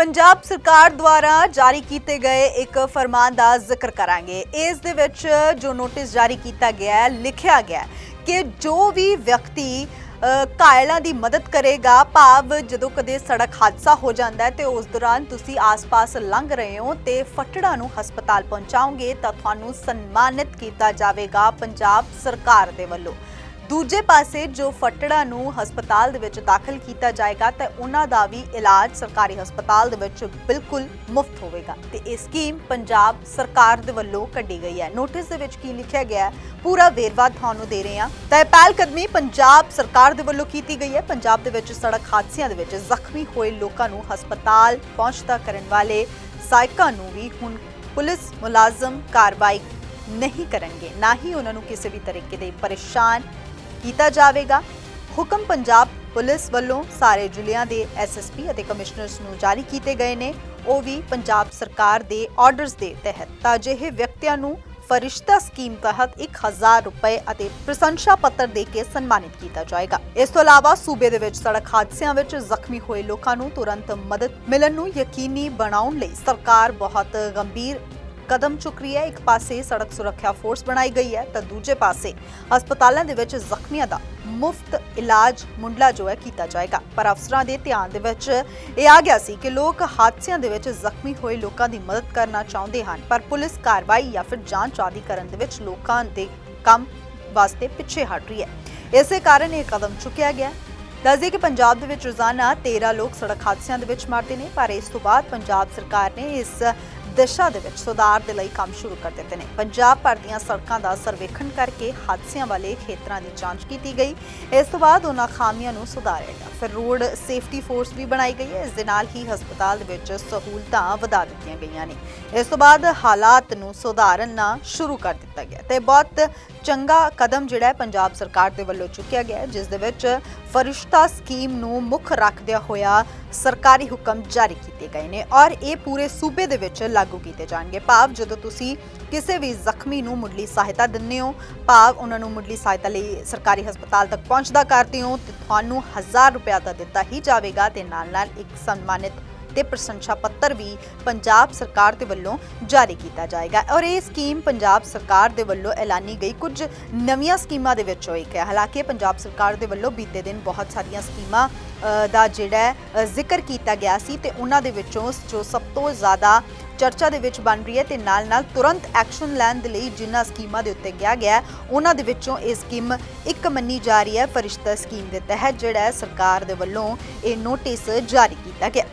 ਪੰਜਾਬ ਸਰਕਾਰ ਦੁਆਰਾ ਜਾਰੀ ਕੀਤੇ ਗਏ ਇੱਕ ਫਰਮਾਨ ਦਾ ਜ਼ਿਕਰ ਕਰਾਂਗੇ। ਇਸ ਦੇ ਵਿੱਚ ਜੋ ਨੋਟਿਸ ਜਾਰੀ ਕੀਤਾ ਗਿਆ ਹੈ ਲਿਖਿਆ ਗਿਆ ਕਿ ਜੋ ਵੀ ਵਿਅਕਤੀ ਅ, ਘਾਇਲਾਂ ਦੀ ਮਦਦ ਕਰੇਗਾ ਭਾਵ ਜਦੋਂ ਕਦੇ ਸੜਕ ਹਾਦਸਾ ਹੋ ਜਾਂਦਾ ਹੈ ਤੇ ਉਸ ਦੌਰਾਨ ਤੁਸੀਂ ਆਸ-ਪਾਸ ਲੰਘ ਰਹੇ ਹੋ ਤੇ ਫੱਟੜਾ ਨੂੰ ਹਸਪਤਾਲ ਪਹੁੰਚਾਓਗੇ ਤਾਂ ਤੁਹਾਨੂੰ ਸਨਮਾਨਿਤ ਕੀਤਾ ਜਾਵੇਗਾ ਪੰਜਾਬ ਸਰਕਾਰ ਦੇ ਵੱਲੋਂ। ਦੂਜੇ ਪਾਸੇ ਜੋ ਫੱਟੜਾ ਨੂੰ ਹਸਪਤਾਲ ਦੇ ਵਿੱਚ ਦਾਖਲ ਕੀਤਾ ਜਾਏਗਾ ਤਾਂ ਉਹਨਾਂ ਦਾ ਵੀ ਇਲਾਜ ਸਰਕਾਰੀ ਹਸਪਤਾਲ ਦੇ ਵਿੱਚ ਬਿਲਕੁਲ ਮੁਫਤ ਹੋਵੇਗਾ। ਤੇ ਇਹ ਸਕੀਮ ਪੰਜਾਬ ਸਰਕਾਰ ਦੇ ਵੱਲੋਂ ਕੱਢੀ ਗਈ ਹੈ। ਨੋਟਿਸ ਦੇ ਵਿੱਚ ਕੀ ਲਿਖਿਆ ਗਿਆ ਹੈ? ਪੂਰਾ ਵੇਰਵਾ ਤੁਹਾਨੂੰ ਦੇ ਰਹੇ ਹਾਂ। ਤਾਂ ਇਹ ਪਹਿਲ ਕਦਮੀ ਪੰਜਾਬ ਸਰਕਾਰ ਦੇ ਵੱਲੋਂ ਕੀਤੀ ਗਈ ਹੈ। ਪੰਜਾਬ ਦੇ ਵਿੱਚ ਸੜਕ ਹਾਦਸਿਆਂ ਦੇ ਵਿੱਚ ਜ਼ਖਮੀ ਹੋਏ ਲੋਕਾਂ ਨੂੰ ਹਸਪਤਾਲ ਪਹੁੰਚਦਾ ਕਰਨ ਵਾਲੇ ਸਾਇਕਾਂ ਨੂੰ ਵੀ ਹੁਣ ਪੁਲਿਸ ਮੁਲਾਜ਼ਮ ਕਾਰਵਾਈ ਨਹੀਂ ਕਰਨਗੇ। ਨਾ ਹੀ ਉਹਨਾਂ ਨੂੰ ਕਿਸੇ ਵੀ ਤਰੀਕੇ ਦੇ ਪਰੇਸ਼ਾਨ ਕੀਤਾ ਜਾਵੇਗਾ। ਹੁਕਮ ਪੰਜਾਬ ਪੁਲਿਸ ਵੱਲੋਂ ਸਾਰੇ ਜ਼ਿਲ੍ਹਿਆਂ ਦੇ ਐਸਐਸਪੀ ਅਤੇ ਕਮਿਸ਼ਨਰਸ ਨੂੰ ਜਾਰੀ ਕੀਤੇ ਗਏ ਨੇ। ਉਹ ਵੀ ਪੰਜਾਬ ਸਰਕਾਰ ਦੇ ਆਰਡਰਸ ਦੇ ਤਹਿਤ। ਤਾਂ ਅਜਿਹੇ ਵਿਅਕਤੀਆਂ ਨੂੰ ਫਰਿਸ਼ਤਾ ਸਕੀਮ ਤਹਿਤ 1000 ਰੁਪਏ ਅਤੇ ਪ੍ਰਸ਼ੰਸਾ ਪੱਤਰ ਦੇ ਕੇ ਸਨਮਾਨਿਤ ਕੀਤਾ ਜਾਏਗਾ। ਇਸ ਤੋਂ ਇਲਾਵਾ ਸੂਬੇ ਦੇ ਵਿੱਚ ਸੜਕ ਹਾਦਸਿਆਂ ਵਿੱਚ ਜ਼ਖਮੀ ਹੋਏ ਲੋਕਾਂ ਨੂੰ ਤੁਰੰਤ ਮਦਦ ਮਿਲਣ ਨੂੰ ਯਕੀਨੀ ਬਣਾਉਣ ਲਈ ਸਰਕਾਰ ਬਹੁਤ ਗੰਭੀਰ ਕਦਮ ਚੁੱਕ ਰਹੀ ਹੈ। ਇੱਕ ਪਾਸੇ ਸੜਕ ਸੁਰੱਖਿਆ ਫੋਰਸ ਬਣਾਈ ਗਈ ਹੈ ਤਾਂ ਦੂਜੇ ਪਾਸੇ ਹਸਪਤਾਲਾਂ ਦੇ ਵਿੱਚ ਜ਼ਖਮੀਆਂ ਦਾ ਮੁਫਤ ਇਲਾਜ ਮੁੰਡਲਾ ਜੋ ਹੈ ਕੀਤਾ ਜਾਏਗਾ। ਪਰ ਅਫਸਰਾਂ ਦੇ ਧਿਆਨ ਦੇ ਵਿੱਚ ਇਹ ਆ ਗਿਆ ਸੀ ਕਿ ਲੋਕ ਹਾਦਸਿਆਂ ਦੇ ਵਿੱਚ ਜ਼ਖਮੀ ਹੋਏ ਲੋਕਾਂ ਦੀ ਮਦਦ ਕਰਨਾ ਚਾਹੁੰਦੇ ਹਨ, ਪਰ ਪੁਲਿਸ ਕਾਰਵਾਈ ਜਾਂ ਫਿਰ ਜਾਂਚ ਆਦਿ ਕਰਨ ਦੇ ਵਿੱਚ ਲੋਕਾਂ ਦੇ ਕੰਮ ਵਾਸਤੇ ਪਿੱਛੇ ਹਟ ਰਹੀ ਹੈ। ਇਸੇ ਕਾਰਨ ਇਹ ਕਦਮ ਚੁੱਕਿਆ ਗਿਆ। ਹੈ। ਦੱਸਦੇ ਕਿ ਪੰਜਾਬ ਦੇ ਵਿੱਚ ਰੋਜ਼ਾਨਾ 13 ਲੋਕ ਸੜਕ ਹਾਦਸਿਆਂ ਦੇ ਵਿੱਚ ਮਰਦੇ ਨੇ, ਪਰ ਇਸ ਤੋਂ ਬਾਅਦ ਪੰਜਾਬ ਸਰਕਾਰ ਨੇ ਇਸ ਦਿਸ਼ਾ ਦੇ ਵਿੱਚ ਸੁਧਾਰ ਦੇ ਲਈ ਕੰਮ ਸ਼ੁਰੂ ਕਰ ਦਿੱਤੇ ਨੇ। ਪੰਜਾਬ ਭਰ ਦੀਆਂ ਸੜਕਾਂ ਦਾ ਸਰਵੇਖਣ ਕਰਕੇ ਹਾਦਸਿਆਂ ਵਾਲੇ ਖੇਤਰਾਂ ਦੀ ਜਾਂਚ ਕੀਤੀ ਗਈ। ਇਸ ਤੋਂ ਬਾਅਦ ਉਹਨਾਂ ਖਾਮੀਆਂ ਨੂੰ ਸੁਧਾਰਿਆ ਗਿਆ। ਫਿਰ ਰੋਡ ਸੇਫਟੀ ਫੋਰਸ ਵੀ ਬਣਾਈ ਗਈ ਹੈ। ਇਸ ਦੇ ਨਾਲ ਹੀ ਹਸਪਤਾਲ ਦੇ ਵਿੱਚ ਸਹੂਲਤਾਂ ਵਧਾ ਦਿੱਤੀਆਂ ਗਈਆਂ ਨੇ। ਇਸ ਤੋਂ ਬਾਅਦ ਹਾਲਾਤ ਨੂੰ ਸੁਧਾਰਨਾ ਸ਼ੁਰੂ ਕਰ ਦਿੱਤਾ ਗਿਆ ਤੇ ਬਹੁਤ ਚੰਗਾ ਕਦਮ ਜਿਹੜਾ ਹੈ ਪੰਜਾਬ ਸਰਕਾਰ ਦੇ ਵੱਲੋਂ ਚੁੱਕਿਆ ਗਿਆ ਜਿਸ ਦੇ ਵਿੱਚ ਫਰਿਸ਼ਤਾ ਸਕੀਮ ਨੂੰ ਮੁੱਖ ਰੱਖਦਿਆਂ ਹੋਇਆ ਸਰਕਾਰੀ ਹੁਕਮ ਜਾਰੀ ਕੀਤੇ ਗਏ ਨੇ ਔਰ ਇਹ ਪੂਰੇ ਸੂਬੇ ਦੇ ਵਿੱਚ ਲਾਗੂ ਕੀਤੇ ਜਾਣਗੇ। ਭਾਵ ਜਦੋਂ ਤੁਸੀਂ ਕਿਸੇ ਵੀ ਜ਼ਖਮੀ ਨੂੰ ਮੁੱਢਲੀ ਸਹਾਇਤਾ ਦਿੰਦੇ ਹੋ, ਭਾਵ ਉਹਨਾਂ ਨੂੰ ਮੁੱਢਲੀ ਸਹਾਇਤਾ ਲਈ ਸਰਕਾਰੀ ਹਸਪਤਾਲ ਤੱਕ ਪਹੁੰਚਦਾ ਕਰਦੇ ਹੋ, ਤੇ ਤੁਹਾਨੂੰ 1000 ਰੁਪਏ ਦਾ ਦਿੱਤਾ ਹੀ ਜਾਵੇਗਾ। ਤੇ ਨਾਲ ਨਾਲ ਇੱਕ ਸਨਮਾਨਿਤ ਤੇ ਪ੍ਰਸ਼ੰਸਾ ਪੱਤਰ ਵੀ ਪੰਜਾਬ ਸਰਕਾਰ ਦੇ ਵੱਲੋਂ ਜਾਰੀ ਕੀਤਾ ਜਾਏਗਾ। ਔਰ ਇਹ ਸਕੀਮ ਪੰਜਾਬ ਸਰਕਾਰ ਦੇ ਵੱਲੋਂ ਐਲਾਨੀ ਗਈ ਕੁਝ ਨਵੀਆਂ ਸਕੀਮਾਂ ਦੇ ਵਿੱਚੋਂ ਇੱਕ ਹੈ। ਹਾਲਾਂਕਿ ਪੰਜਾਬ ਸਰਕਾਰ ਦੇ ਵੱਲੋਂ ਬੀਤੇ ਦਿਨ ਬਹੁਤ ਸਾਰੀਆਂ ਸਕੀਮਾਂ ਦਾ ਜਿਹੜਾ ਜ਼ਿਕਰ ਕੀਤਾ ਗਿਆ ਸੀ, ਤੇ ਉਹਨਾਂ ਦੇ ਵਿੱਚੋਂ ਜੋ ਸਭ ਤੋਂ ਜ਼ਿਆਦਾ ਚਰਚਾ ਦੇ ਵਿੱਚ ਬਣ ਰਹੀ ਹੈ ਤੇ ਨਾਲ ਨਾਲ ਤੁਰੰਤ ਐਕਸ਼ਨ ਲੈਣ ਦੇ ਲਈ ਜਿਨ੍ਹਾਂ ਸਕੀਮਾਂ ਦੇ ਉੱਤੇ ਗਿਆ ਗਿਆ ਉਹਨਾਂ ਦੇ ਵਿੱਚੋਂ ਇਹ ਸਕੀਮ ਇੱਕ ਮੰਨੀ ਜਾ ਰਹੀ ਹੈ ਫਰਿਸ਼ਤਾ ਸਕੀਮ ਦੇ ਤਹਿਤ, ਜਿਹੜਾ ਸਰਕਾਰ ਦੇ ਵੱਲੋਂ ਇਹ ਨੋਟਿਸ ਜਾਰੀ ਕੀਤਾ ਗਿਆ।